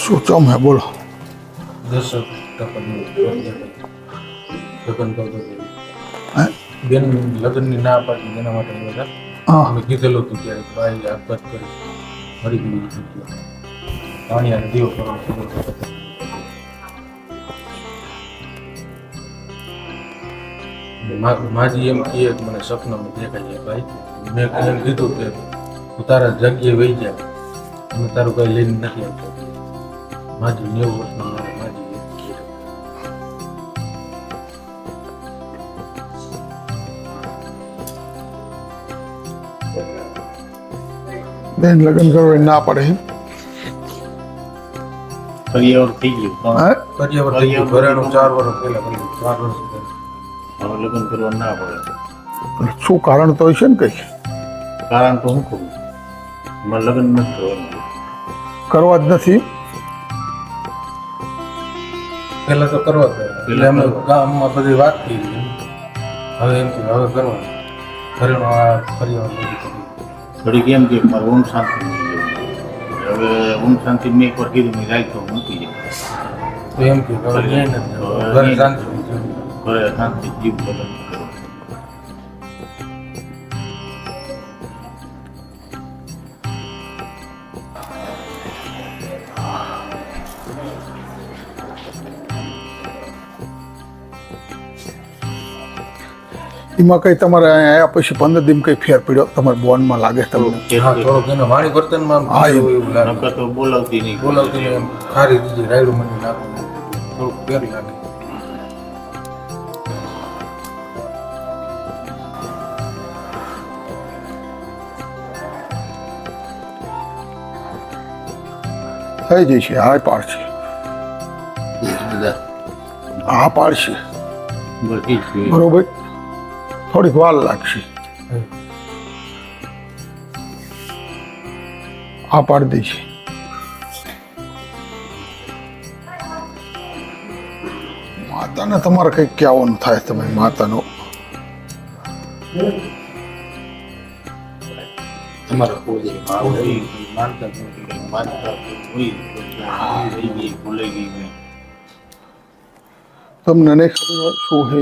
શું ચમ હે બોલો કરતો બેન લગ્નની ના પાડી એના માટે અમે કીધેલું હતું ત્યારે ભાઈ આપઘાત કરી. મરી ગયું હતું. પાણી દીવો કરવાનો માજી એમ કહે કે મને સપનામાં દેખાય ભાઈ. મેં એમ કીધું કે તારા જગ્યાએ વહી જા. અમે તારું કઈ લઈને નથી આવતો. માજી નેવું વર્ષનો મારે માજી બેન લગ્ન કરવાની ના પડે? થઈ ગયું. હા. કરિયાવર થઈ ગયું. ઘરેણું ચાર વર્ષ પહેલા કર્યું ચાર વર્ષ હવે લગ્ન કરવા ના પડે. શું કારણ તો હશે ને કઈ? કારણ તો હું કહું. મારે લગ્ન નથી કરવાનું. કરવા જ નથી પહેલા તો કરવા એટલે અમે ગામમાં બધી વાત થઈ હવે એમ કે હવે કરવા ઘરેણું આ કર્યું. થોડીક એમ કે મારે ઊંઘ શાંતિ નહીં હવે ઊંઘ શાંતિ મેં એકવાર કીધું મેં જાય તો મૂકી જાય તો એમ કે. ઘરે શાંતિ જોઈએ. ઘરે શાંતિ જીવ લગ્ન એમાં કઈ તમારે અહીંયા પછી પંદર દિન કઈ ફેર પડ્યો? તમારે બોન્ડમાં લાગે તમને? હા થોડોક એનો વાણી વર્તનમાં હા. એવું લાગે. તો બોલાવતી નહીં. બોલાવતી નહીં ખારી દીધી રાયડું મને નાખું થોડુંક ફેર લાગે. થઈ હા પાડશે હા પાડશે બસ એ જ જોઈએ. બરોબર? થોડીક વાર લાગશે. આ પાડી દઈશ. માતાને તમારે કંઈક કહેવાનું થાય તમે માતાનો. તમારા કોઈ કોઈ માનતા માનતા હોય ગઈ ભૂલાઈ ગઈ. તમને નહીં ખબર હોય શું હે?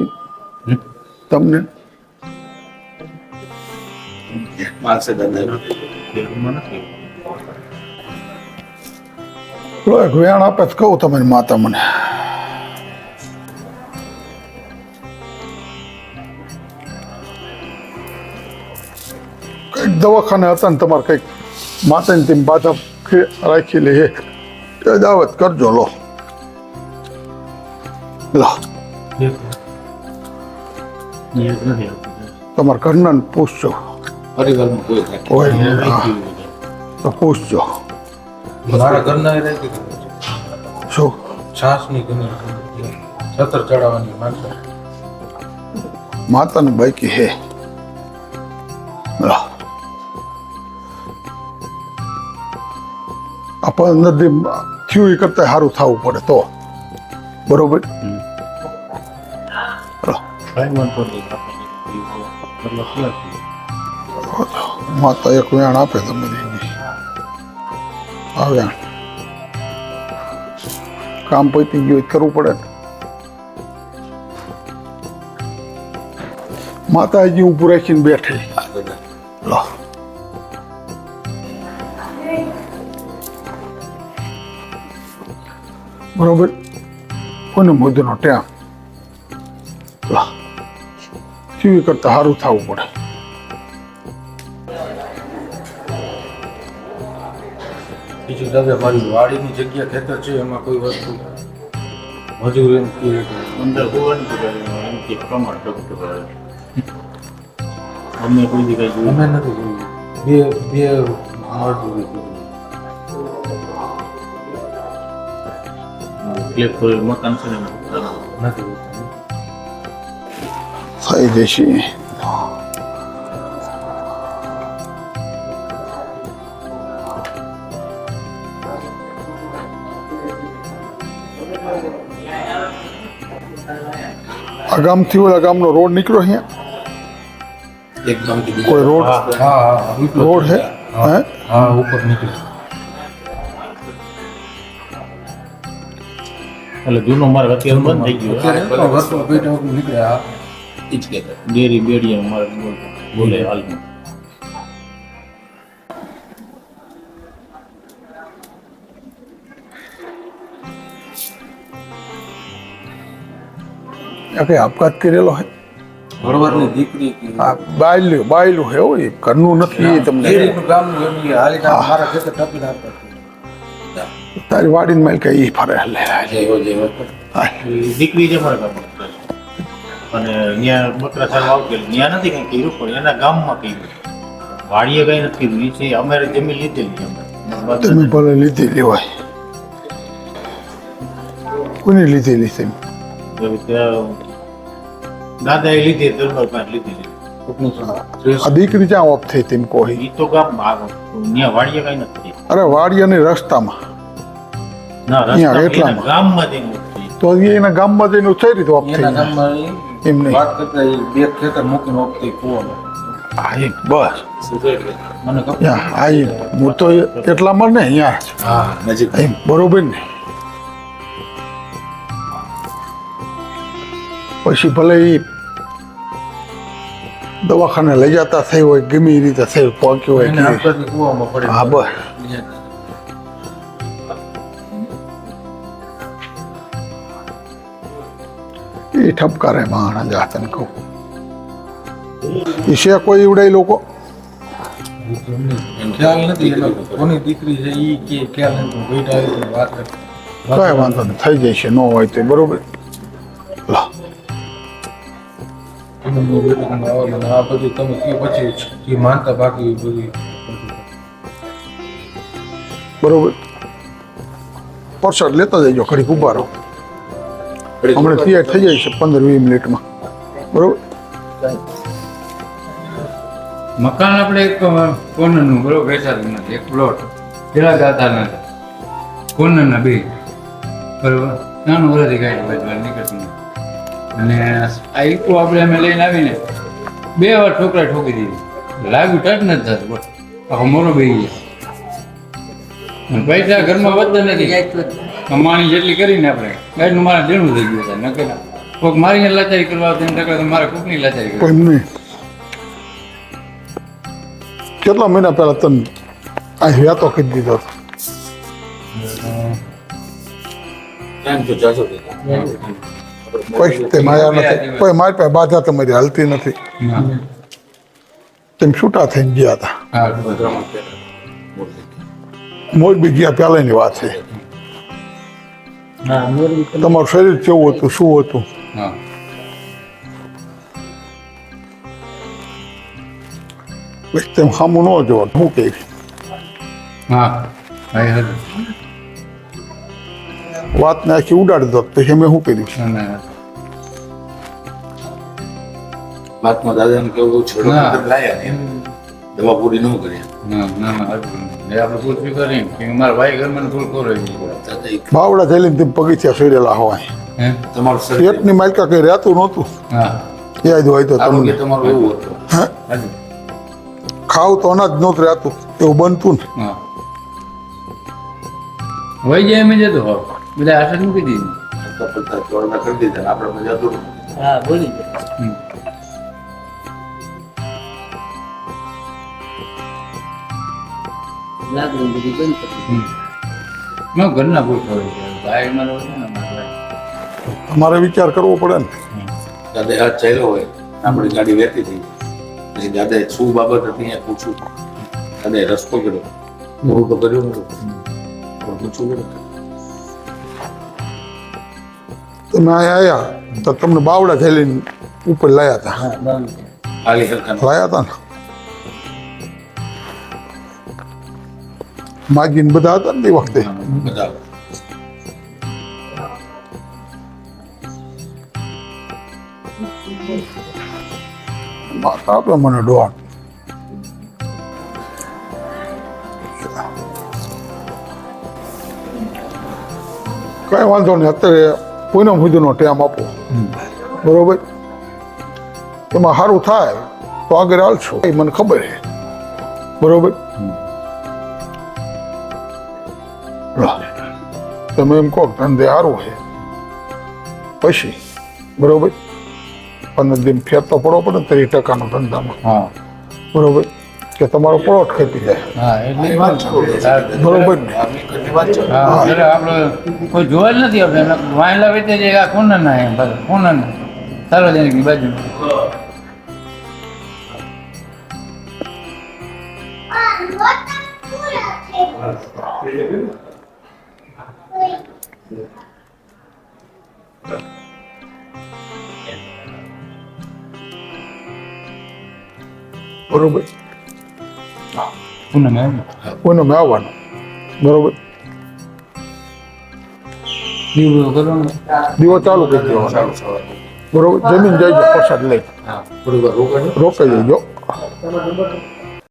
તમને દાદા આપે કહું તમે માતા મને. કંઈક દવાખાને હતા ને તમારે કંઈક માતાની તેમ બાધા રાખી લે એ દાવત કરજો લો. લો. તમારા ઘરના પૂછજો. પરિવારમાં કોઈ. તો પૂછજો. મારા ઘરના એ રહી શું? છાસની ગમે છતર ચડાવવાની માતા માતાનું બાઈકી હે. લો. આ થયું એ કરતા સારું થવું પડે તો. બરોબર? હમ. લો. કાંઈ માતા એક વેણ આપે દીધી આ વેણ કામ પતી ગયું કરવું પડે. માતાજી ઊભું રાખીને બેઠી. લો. બરોબર? કોને મોદીનો ટેમ? લો. ટીવી કરતા સારું થવું પડે? બીજું દાદા મારી વાડીની જગ્યા ખેતર છે એમાં કોઈ વસ્તુ મજૂર એમ કે અંદર હોવાનું એમ કે પ્રમાણ ડૉક્ટર અમે કોઈ દી કાંઈ જોયું અમે નથી જોયું બે બે નથી. ફ્લેટ મકાન છે ને. નથી હોતું. થઈ આ ગામથી ઓલા ગામનો રોડ નીકળ્યો અહીંયા? એક કોઈ રોડ? રોડ હે? હા ઉપર નીકળ્યો. એટલે જૂનો માર્ગ અત્યારે બંધ થઈ ગયો અત્યારે રસ્તો નીકળ્યા. ડેરી બેડી માર્ગ બોલે હાલમાં. કઈ આપઘાત કરેલો હે. ભરવાડની દીકરી બાયલું બાયલું હે એ ઘરનું નથી એ તમને કે. તારી વાડીને માલ કઈ ઈ ફરે લે. હાય. એ દીકરી જે ફરે અને ત્યાં બકરા સારું આવતી ત્યાં નથી કંઈ કર્યું પણ એના ગામમાં કર્યું વાડીએ કંઈ નથી કર્યું એ છે અમારે જમીન લીધેલી અમે તમે ભલે લીધી લેવાય કોને લીધેલી ત્યાં દાદાએ લીધી દરબાર પાસે લીધેલી આ દીકરી ક્યાં ઓફ થઈ તેમ કોઈ એ તો ગામમાં આ ત્યાં વાડીએ કંઈ નથી અરે વાડિયાની રસ્તામાં. ના અહીંયા એટલામાં. ગામમાં જઈને તો એના ગામમાં જઈને થઈ રીતે ઓફ થઈ એના ગામમાં એમ નહીં. વાત કરતા બે ખેતર મૂકીને ઓપતી કૂવામાં. બસ. મને ખબર હા એ હું તો એટલામાં ને અહીંયા હા નજીક. બરોબર ને? પછી ભલે એ દવાખાને લઈ જતા થઈ હોય ગમે એ રીતે થઈ પહોંચ્યું હોય હા, બસ. એ ઠપકારે માણા જાતન કહું. એ છે કોઈ ઉડાય લોકો? ખ્યાલ નથી કોની દીકરી છે ઈ કે ખ્યાલ નથી. બેટા વાત કઈ વાંધો નહીં થઈ જાય છે ન હોય તો બરોબર. એમની બેટીને આવે ને આ બધું તમે કયો પછી એ માનતા બાકી બધી બરોબર. પ્રસાદ લેતા જજો ઘડીક ઊભા રહો. હમણાં તૈયાર થઈ જાય છે પંદર વીસ મિનિટમાં. બરોબર? મકાન આપણે એક કોર્નરનું બરોબર વેચાતું નથી, એક પ્લોટ પેલા ગાતા નથી કોર્નરના બે. બરોબર? નાનું વરાથી ગાડી વેચવા નીકળતું નથી. અને આ ઈકો આપણે અમે લઈને આવીને બે વાર છોકરા ઠોકી દીધી. લાગ્યું ટચ નથી થતું બસ આખો મોરો બેસી પૈસા ઘરમાં વધતા નથી. કમાણી જેટલી કરીને આપણે ગાડીનું મારે દેણું થઈ ગયું હતા નકે કોઈક મારી લાચારી કરવા આવતી ને ટકા તો મારે કોકની લાચારી કરવા કોઈ નહીં. કેટલા મહિના પહેલા તને આ વ્યાતો કહી દીધો હતો? કોઈ તે માયા નથી. કોઈ મારી પાસે બાધા તમારી હાલતી નથી. તેમ છૂટા થઈને ગયા હતા. મોરબી ગયા પહેલાની વાત છે. તમારું શરીર કેવું હતું શું હતું? તેમ સામું ન જોવા હું કહે હતું વાતને આખી ઉડાડી દો પછી મેં શું કર્યું? વાતમાં દાદાને કેવું છોડો લાયા એમ દવા પૂરી ન કરી. આપડે ના ના. હતું એ આપણે ફૂલ સ્વીકારી કે મારા ભાઈ ઘરમાં ફૂલ કરો દાદા ઈ બાવડા થયેલી તેમ પગથિયા સડેલા હોય. તમારું પેટની માલિકા કઈ રહેતું નહોતું. યાદ હોય તો તમને. તમારું એવું હતું. હા? ખાવ તો અનાજ નહોતું રહેતું. એવું બનતું ને. હા. વહી જાય એમ જતો હોવ. બધા આશા મૂકી દીધી. કરી દીધા. આપણે મજા દૂર હા બોલી જાય લાગણી બધી બંધ કરી મેં ઘરના ખબર છે ભાઈ મારો છે ને અમારે વિચાર કરવો પડે ને. દાદા હાથ ચાલ્યો હોય આપણી ગાડી વહેતી થઈ પછી દાદાએ શું બાબત હતી અહીંયા પૂછ્યું. દાદાએ રસ્તો કર્યો. હું તો કર્યો નતો. પૂછવું કર્યું તમે આયા આવ્યા તો તમને બાવડા થયેલી ઉપર લાયા હતા. લાયા હતા ને? માગીને બધા હતા ને તે વખતે. માતા આપે મને ડોહાણ. કઈ વાંધો નહીં અત્યારે પૂનમ સુધીનો ટેમ આપો. બરોબર? એમાં સારું થાય તો આગળ હાલશો. એ મને ખબર છે. બરોબર. તમે એમ કહો ધંધે સારું છે પછી બરોબર? પંદર દિન ફેર તો પડવો પડે ને ત્રીસ ટકાનો ધંધામાં. હા. બરોબર? કે તમારો પ્લોટ ખેતી જાય. હા એટલે એ વાત છે. બરોબર હા એટલે આપણે કોઈ જોવા જ નથી આપણે વાયલા વેચે છે આ કોનના એમ બસ કોનના સાર્વજનિકની બાજુ બરોબર? પૂનમ એમ કોઈને મેં આવવાનું. બરોબર? દીવું ચાલુ કરી દેવાનો. બરોબર? જમીન જઈજો પ્રસાદ લઈ. બરોબર રોકાઈ રોકાઈ જજો